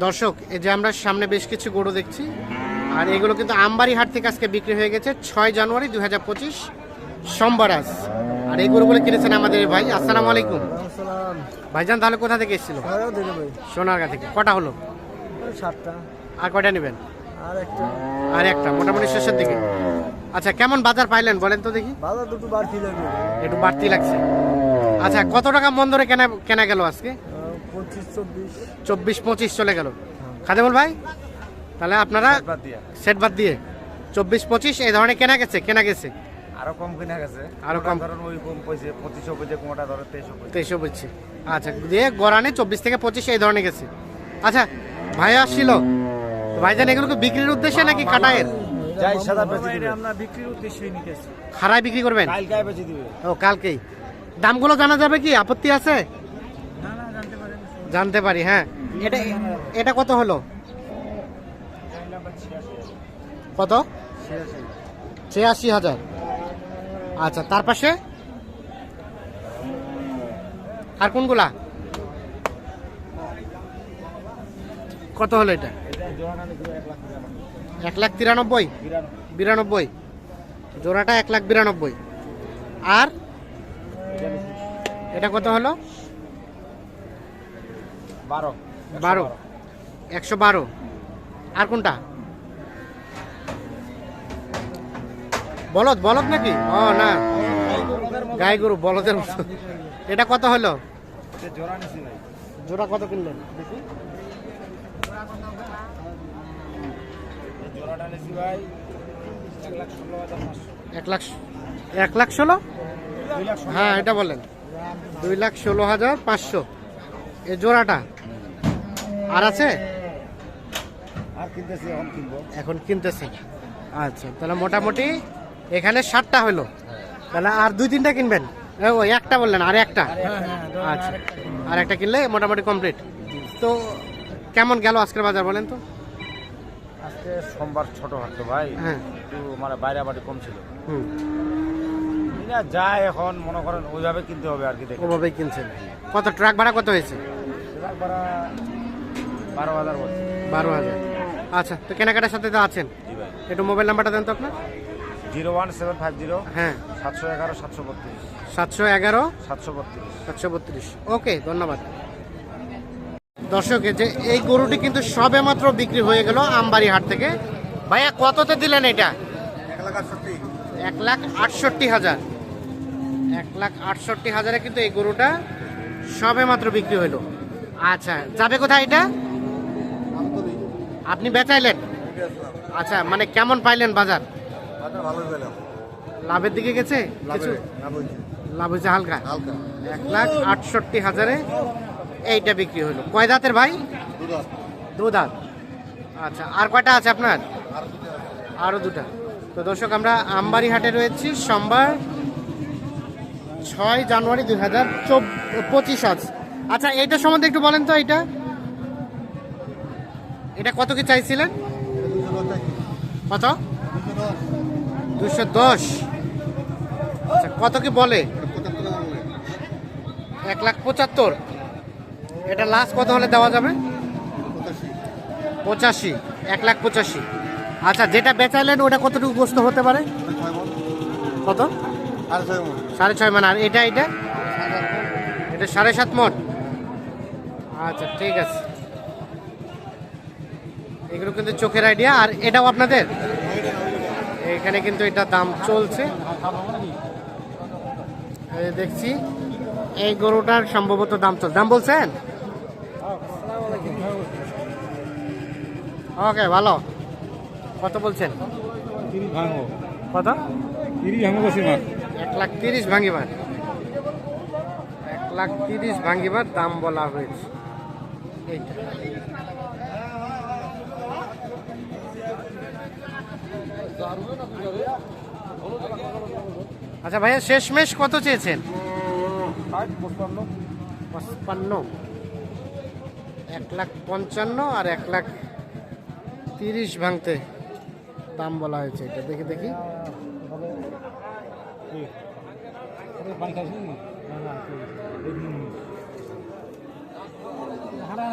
দর্শক এই যে আমরা সামনে বেশ কিছু গরু দেখছি আর এগুলো কিন্তু আমবাড়ি হাট থেকে আজকে বিক্রি হয়ে গেছে ছয় জানুয়ারি দুই হাজার পঁচিশ সোমবার আজ। আর এই গরুগুলো কিনেছেন আমাদের ভাই। আসসালামু আলাইকুম। ভাইজান তাহলে কোথা থেকে এসেছিল? সোনারগা থেকে। কটা হলো? সাতটা। আর কয়টা নেবেন? আর একটা। আর একটা মোটামুটি শেষের দিকে। আচ্ছা কেমন বাজার পাইলেন বলেন তো দেখি। বাজার দুটো বাড়তি লাগবে। একটু বাড়তি লাগছে। আচ্ছা কত টাকা মন ধরে কেনা কেনা গেল আজকে? চব্বিশ। পঁচিশ চলে গেল। খাদেমুল ভাই তাহলে আপনারা সেট বাদ দিয়ে। চব্বিশ পঁচিশ এই ধরনের কেনা গেছে কেনা গেছে। আরও কম কিনা গেছে। আরও কম। ধরুন ওই কম পয়সা পঁচিশশো পয়সা কোনটা ধরো তেইশশো পয়সা তেইশশো বুঝছি আচ্ছা দিয়ে গড়ানে চব্বিশ থেকে পঁচিশ এই ধরনের গেছে। আচ্ছা ভাই আসছিল। তো ভাইজান এগুলোকে বিক্রির উদ্দেশ্যে নাকি কাটায়ের যাই সাদা বেচে দিবে। আমরা বিক্রির উদ্দেশ্যে নিতেছি। খারায় বিক্রি করবেন? বেচে ও কালকেই। দামগুলো জানা যাবে কি? আপত্তি আছে? জানতে পারি হ্যাঁ। এটা এটা কত হলো? কত? ছিয়াশি হাজার। আচ্ছা তার পাশে? আর কোনগুলা? কত হলো এটা? এক লাখ তিরানব্বই। বিরানব্বই। জোড়াটা এক লাখ বিরানব্বই। আর? এটা কত হলো? বারো। বারো। একশো বারো। আর কোনটা? বলদ বলদ নাকি? ও, না। গাই গরু, বলদের এটা কত হলো? জোড়া কত কিনলেন? এক লাখ এক লাখ ষোলো? হ্যাঁ এটা বলেন। দুই লাখ ষোলো হাজার পাঁচশো। এই জোড়াটা? আর আছে? আর কিনতেছি এখন কিনবো। এখন কিনতেছে। আচ্ছা। তাহলে মোটামুটি এখানে ষাটটা হলো তাহলে আর দুই তিনটা কিনবেন? ওই একটা বললেন আর একটা? আচ্ছা। আর একটা কিনলে মোটামুটি কমপ্লিট। তো কেমন গেল আজকের বাজার বলেন তো? আজকে সোমবার ছোট হাট তো ভাই। হ্যাঁ। একটু মানে বাইরে বাড়ি কম ছিল। হুম। না যায় এখন মনে করেন ওইভাবে কিনতে হবে আর কি দেখে। ওভাবেই কিনছেন। কত ট্রাক ভাড়া কত হয়েছে? ট্রাক ভাড়া বারো হাজার বলছে। বারো হাজার। আচ্ছা তো কেনাকাটার সাথে তো আছেন? একটু মোবাইল নাম্বারটা দেন তো আপনার। Zero one seven five zero হ্যাঁ। সাতশো এগারো সাতশো বত্রিশ। সাতশো এগারো সাতশো বত্রিশ। সাতশো বত্রিশ। ওকে ধন্যবাদ। দর্শক যে এই গরুটি কিন্তু সবে মাত্র বিক্রি হয়ে গেল আমবাড়ি হাট থেকে। ভাইয়া কততে দিলেন এটা? এক লাখ আটষট্টি হাজার। এক লাখ আটষট্টি হাজারে কিন্তু এই গরুটা সবে মাত্র বিক্রি হইল আচ্ছা যাবে কোথায় এটা? আপনি বেচাইলেন? আচ্ছা মানে কেমন পাইলেন বাজার? লাভের দিকে গেছে? কিছু? লাভ হয়েছে। হালকা? এক লাখ আটষট্টি হাজারে এইটা বিক্রি হলো। কয় দাঁতের ভাই? দু দাঁত। আচ্ছা আর কয়টা আছে আপনার? আরও দুটা। তো দর্শক আমরা আমবাড়ি হাটে রয়েছি। সোমবার ছয় জানুয়ারি দুই হাজার পঁচিশ আজ। আচ্ছা এইটা সম্বন্ধে একটু বলেন তো এইটা। এটা কত কি চাইছিলেন? কত? দুশো দশ। আচ্ছা কত কি বলে? এক লাখ পঁচাত্তর। এটা লাস্ট কত হলে দেওয়া যাবে? পঁচাশি। এক লাখ পঁচাশি। আচ্ছা যেটা বেচাইলেন ওটা কতটুকু গ্রস্ত হতে পারে? কত? সাড়ে ছয় মানে আর এটা এটা? এটা সাড়ে সাত মন আচ্ছা ঠিক আছে। এগুলো কিন্তু চোখের আইডিয়া আর এটাও আপনাদের? এখানে কিন্তু এটা দাম চলছে। দেখছি এই গরুটার সম্ভবত দাম চলছে। দাম বলছেন? ওকে ভালো। কত বলছেন? কত? এক লাখ তিরিশ ভাঙিবার। এক লাখ তিরিশ ভাঙিবার দাম বলা হয়েছে। এইটা। আচ্ছা ভাইয়া শেষমেশ কত চেয়েছেন? পঞ্চান্ন এক লাখ পঞ্চান্ন আর এক লাখ তিরিশ ভাঙতে দাম বলা হয়েছে। এটা দেখি দেখি।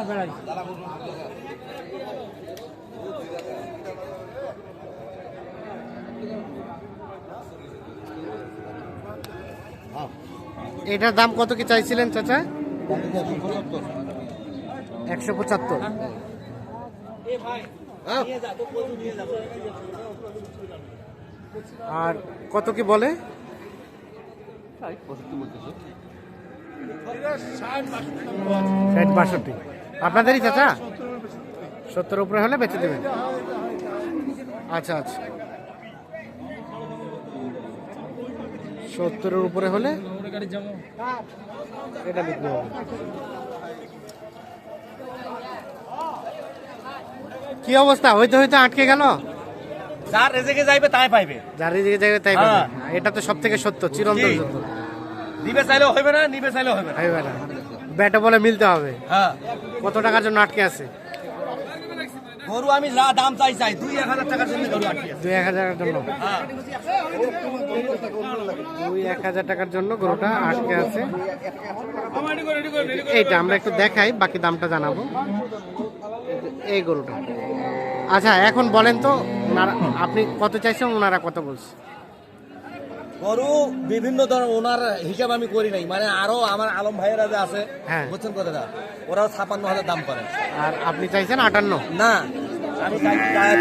বেড়াই এটার দাম কত কি চাইছিলেন, চাচা? একশো পঁচাত্তর। আর কত কি বলে? আপনাদেরই চাচা? সত্তর উপরে হলে বেঁচে দেবেন। আচ্ছা আচ্ছা। সত্তরের উপরে হলে এটা বিক্রি হবে। কি অবস্থা? হইতে হইতে আটকে গেল? যার রেজেকে যাইবে তাই পাইবে। যার দিকে জায়গায় তাই পাবে। হ্যাঁ। এটা তো সব থেকে সত্য চিরন্তন। সত্য। দিবে চাইলেও হইবে না নিবে চাইলেও হইবে না। হইবে না। ব্যাটে বলে মিলতে হবে। হ্যাঁ। কত টাকার জন্য আটকে আছে? গরু আমি যা দাম চাই চাই। দুই এক হাজার টাকার জন্য গরু আটকে দুই এক হাজারের জন্য। হ্যাঁ। দুই এক হাজার টাকার জন্য গরুটা আটকে আছে। এইটা আমরা একটু দেখাই বাকি দামটা জানাব। এই গরুটা। আচ্ছা এখন বলেন তো আপনি কত চাইছেন ওনারা কত বলছে? গরু বিভিন্ন ধরনের ওনার হিসাব আমি করি নাই। মানে আরও আমার আলম ভাইয়েরা যে আছে হ্যাঁ। বুঝছেন কথাটা ওরাও ছাপান্ন হাজার দাম করে। আর আপনি চাইছেন আটান্ন? না আমি চাইছি চাই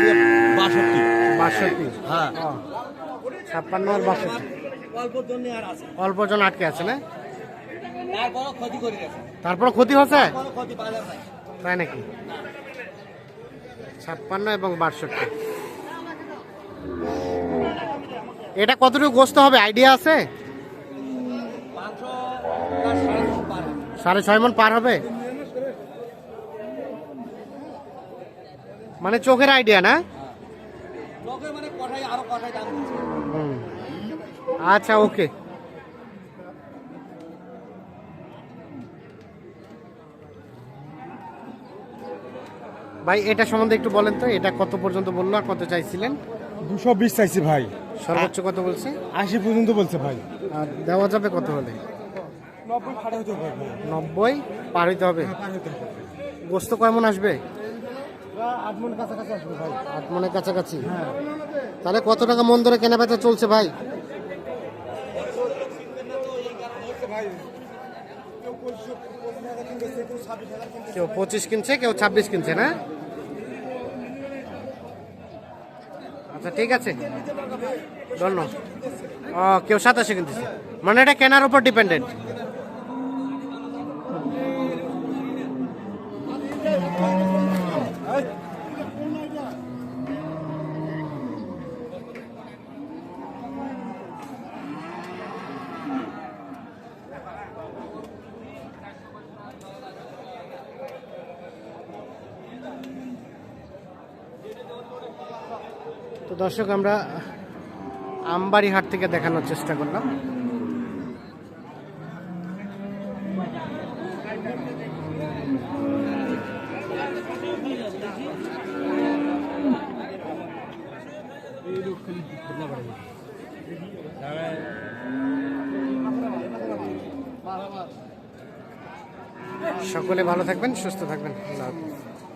বাষট্টি। বাষট্টি? হ্যাঁ। ছাপ্পান্ন আর বাষট্টি। অল্পর জন্য আর আছে। অল্প জন আটকে আছে না? তারপর ক্ষতি হচ্ছে? তাই নাকি? ছাপ্পান্ন এবং বাষট্টি। এটা কতটুকু গোস্ত হবে? আইডিয়া আছে? সাড়ে ছয় মন পার হবে? মানে চোখের আইডিয়া না। আচ্ছা ওকে ভাই, এটা সম্বন্ধে একটু বলেন তো, এটা কত পর্যন্ত বলল আর কত চাইছিলেন? দুশো বিশ চাইছি ভাই। সর্বোচ্চ কত বলছে? আশি পর্যন্ত বলছে ভাই। আর দেওয়া যাবে কত হলে? নব্বই পার হইতে হবে পার গোস্ত কেমন আসবে? আট মন কাছাকাছি ভাই। আট কাছাকাছি? হ্যাঁ। তাহলে কত টাকা মন ধরে কেনা বেচা চলছে ভাই? কেউ পঁচিশ কিনছে কেউ ছাব্বিশ কিনছে না? আচ্ছা ঠিক আছে। ধন্যবাদ ও কেউ সাতাশে কিনতেছে। মানে এটা কেনার উপর ডিপেন্ডেন্ট তো দর্শক, আমরা আমবাড়ি হাট থেকে দেখানোর চেষ্টা করলাম। সকলে ভালো থাকবেন, সুস্থ থাকবেন। আল্লাহ হাফিজ।